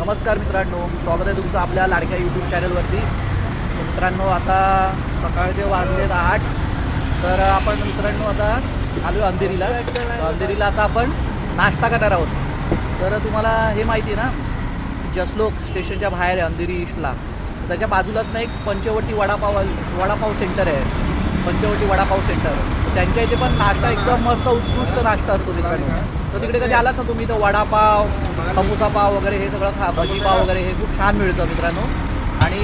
नमस्कार मित्रांनो स्वागत आहे तुमचं आपल्या लाडक्या यूट्यूब चॅनलवरती मित्रांनो आता सकाळचे वाजलेत आठ. तर आपण मित्रांनो आता आलो अंधेरीला. अंधेरीला आता आपण नाश्ता करणार आहोत. तर तुम्हाला हे माहिती आहे ना जसलोक स्टेशनच्या बाहेर आहे अंधेरी ईस्टला त्याच्या बाजूलाच ना एक पंचवटी वडापाव वडापाव सेंटर आहे. पंचवटी वडापाव सेंटर. तर त्यांच्या इथे पण नाश्ता एकदम मस्त उत्कृष्ट नाश्ता असतो तिकडे तर तिकडे कधी आलात ना तुम्ही तर वडापाव समोसा पाव वगैरे हे सगळं खा भजीपाव वगैरे हे खूप छान मिळतं मित्रांनो. आणि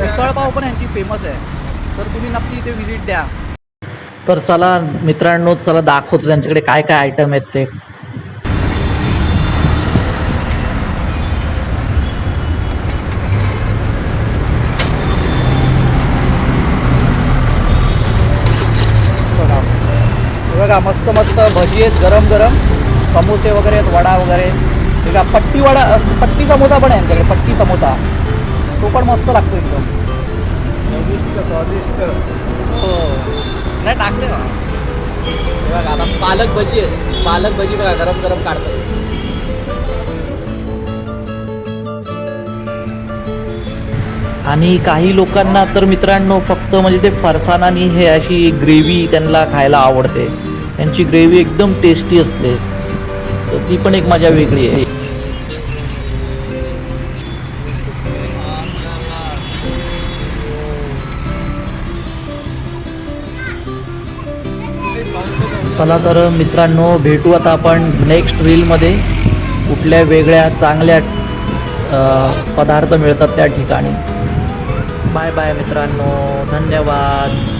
मिसळपाव पण यांची फेमस आहे. तर तुम्ही नक्की इथे व्हिजिट द्या. तर चला मित्रांनो चला दाखवतो त्यांच्याकडे काय काय आयटम आहेत ते बघा हे बघा मस्त मस्त भजी आहेत गरम गरम. समोसे वगैरे आहेत वडा वगैरे. हे बघा पट्टी वडा अस- पट्टी समोसा पण आहे यांच्याकडे पट्टी समोसा. तो पण मस्त लागतो एकदम. स्वादिष्ट स्वादिष्ट. हो. नाही टाकले ना हे बघा आता पालक भजी आहे पालक भजी बघा गरम गरम काढतात. आणि काही लोकांना तर मित्रांनो फक्त म्हणजे ते फरसाण आणि हे अशी ग्रेव्ही त्यांना खायला आवडते. त्यांची ग्रेव्ही एकदम टेस्टी असते. तर ती पण एक मजा वेगळी आहे. चला तर मित्रांनो भेटू आता आपण नेक्स्ट रीलमध्ये कुठल्या वेगळ्या चांगल्या पदार्थ मिळतात त्या ठिकाणी. बाय बाय मित्रांनो. धन्यवाद.